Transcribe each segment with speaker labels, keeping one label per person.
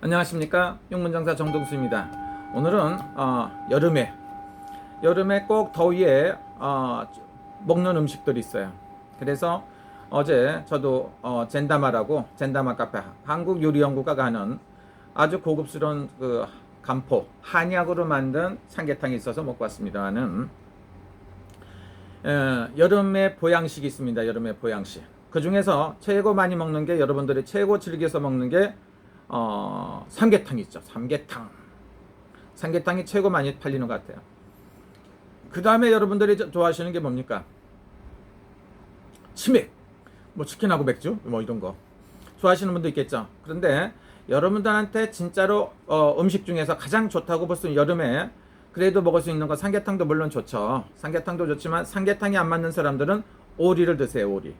Speaker 1: 안녕하십니까 용문장사 정동수입니다. 오늘은 어, 여름에 여름에 꼭 더위에 어, 먹는 음식들이 있어요. 그래서 어제 저도 어, 젠다마라고 젠다마 카페 한국 요리 연구가가 하는 아주 고급스러운 그 간포 한약으로 만든 삼계탕이 있어서 먹고 왔습니다는 에, 여름에 보양식이 있습니다. 여름에 보양식. 그 중에서 최고 많이 먹는 게 여러분들이 최고 즐겨서 먹는 게 어, 삼계탕 있죠. 삼계탕. 삼계탕이 최고 많이 팔리는 것 같아요. 그 다음에 여러분들이 저- 좋아하시는 게 뭡니까? 치맥. 뭐 치킨하고 맥주 뭐 이런 거 좋아하시는 분도 있겠죠. 그런데 여러분들한테 진짜로 어, 음식 중에서 가장 좋다고 볼 수 있는 여름에 그래도 먹을 수 있는 건 삼계탕도 물론 좋죠. 삼계탕도 좋지만 삼계탕이 안 맞는 사람들은 오리를 드세요. 오리.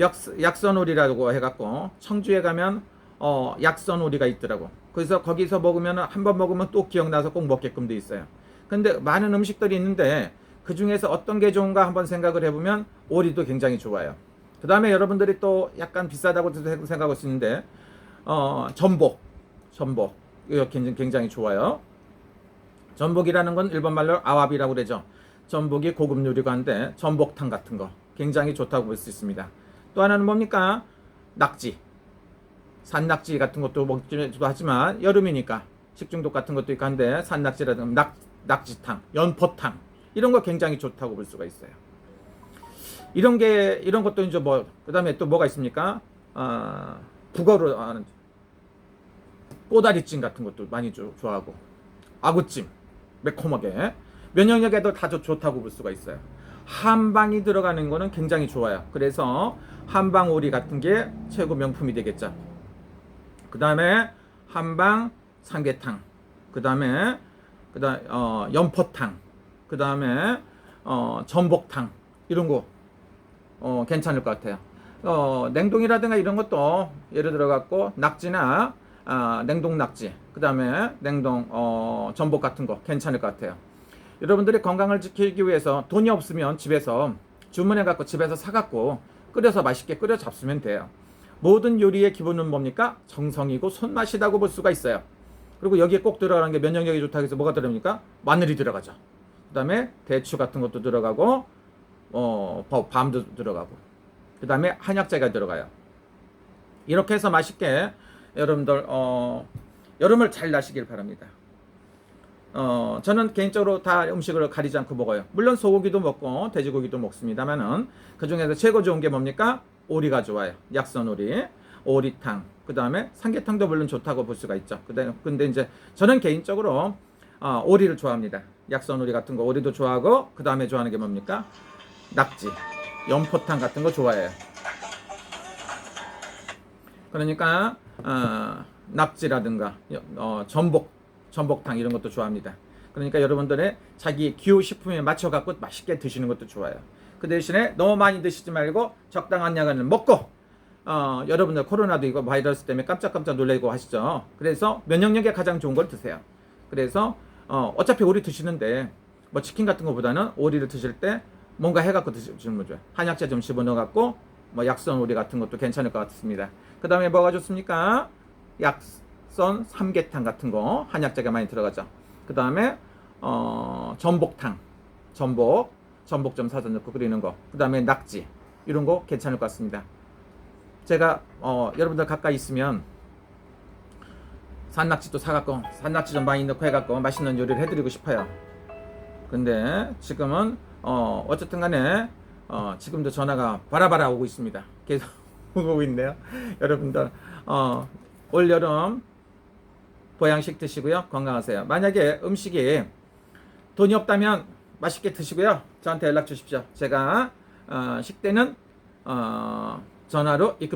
Speaker 1: 약, 약선오리라고 해갖고 청주에 가면 어, 약선 오리가 있더라고. 그래서 거기서 먹으면 한 번 먹으면 또 기억나서 꼭 먹게끔 돼 있어요. 근데 많은 음식들이 있는데 그 중에서 어떤 게 좋은가 한번 생각을 해보면 오리도 굉장히 좋아요. 그 다음에 여러분들이 또 약간 비싸다고 생각할 수 있는데 어, 전복, 전복 이거 굉장히 좋아요. 전복이라는 건 일본 말로 아와비라고 그러죠. 전복이 고급 요리가 한데 전복탕 같은 거 굉장히 좋다고 볼 수 있습니다. 또 하나는 뭡니까? 낙지. 산낙지 같은 것도 먹기도 하지만 여름이니까 식중독 같은 것도 있고 한데 산낙지라든가 낙, 낙지탕, 연포탕 이런 거 굉장히 좋다고 볼 수가 있어요. 이런 게 이런 것도 이제 뭐 그다음에 또 뭐가 있습니까? 아, 북어로 하는 꼬다리찜 같은 것도 많이 조- 좋아하고 아구찜 매콤하게 면역력에도 다 좋- 좋다고 볼 수가 있어요. 한방이 들어가는 거는 굉장히 좋아요. 그래서 한방 오리 같은 게 최고 명품이 되겠죠. 그 다음에 한방 삼계탕, 그 다음에 그다음 어, 연포탕, 그 다음에 어, 전복탕 이런 거 어, 괜찮을 것 같아요. 어, 냉동이라든가 이런 것도 예를 들어 갖고 낙지나 아, 냉동 낙지, 그 다음에 냉동 어, 전복 같은 거 괜찮을 것 같아요. 여러분들이 건강을 지키기 위해서 돈이 없으면 집에서 주문해 갖고 집에서 사 갖고 끓여서 맛있게 끓여 잡수면 돼요. 모든 요리의 기본은 뭡니까? 정성이고 손맛이라고 볼 수가 있어요. 그리고 여기에 꼭 들어가는 게 면역력이 좋다고 해서 뭐가 들어갑니까? 마늘이 들어가죠. 그 다음에 대추 같은 것도 들어가고, 어, 바- 밤도 들어가고, 그 다음에 한약재가 들어가요. 이렇게 해서 맛있게 여러분들, 어, 여름을 잘 나시길 바랍니다. 어, 저는 개인적으로 다 음식을 가리지 않고 먹어요. 물론 소고기도 먹고 돼지고기도 먹습니다만은 그 중에서 최고 좋은 게 뭡니까? 오리가 좋아요. 약선 오리, 오리탕, 그 다음에 삼계탕도 물론 좋다고 볼 수가 있죠. 근데, 이제 저는 개인적으로 어, 오리를 좋아합니다. 약선 오리 같은 거 오리도 좋아하고 그 다음에 좋아하는 게 뭡니까? 낙지, 연포탕 같은 거 좋아해요. 그러니까 어, 낙지라든가 어, 전복, 전복탕 이런 것도 좋아합니다. 그러니까 여러분들의 자기 기호 식품에 맞춰 갖고 맛있게 드시는 것도 좋아요. 그 대신에 너무 많이 드시지 말고 적당한 양을 먹고 어, 여러분들 코로나도 이거 바이러스 때문에 깜짝깜짝 놀래고 하시죠. 그래서 면역력에 가장 좋은 걸 드세요. 그래서 어, 어차피 오리 드시는데 뭐 치킨 같은 것보다는 오리를 드실 때 뭔가 해갖고 드시는 거죠. 한약재 좀 집어넣어 갖고 뭐 약선 오리 같은 것도 괜찮을 것 같습니다. 그 다음에 뭐가 좋습니까? 약선 삼계탕 같은 거 한약재가 많이 들어가죠. 그 다음에 어, 전복탕, 전복, 전복 좀 사서 넣고 끓이는 거. 그 다음에 낙지 이런 거 괜찮을 것 같습니다. 제가 어, 여러분들 가까이 있으면 산낙지도 사갖고 산낙지 좀 많이 넣고 해갖고 맛있는 요리를 해드리고 싶어요. 근데 지금은 어, 어쨌든 간에 어, 지금도 전화가 바라바라 오고 있습니다. 계속 오고 있네요. 여러분들 어, 올 여름 보양식 드시고요. 건강하세요. 만약에 음식이 돈이 없다면 맛있게 드시고요. 저한테 연락 주십시오. 제가 어, 식대는 어, 전화로 입금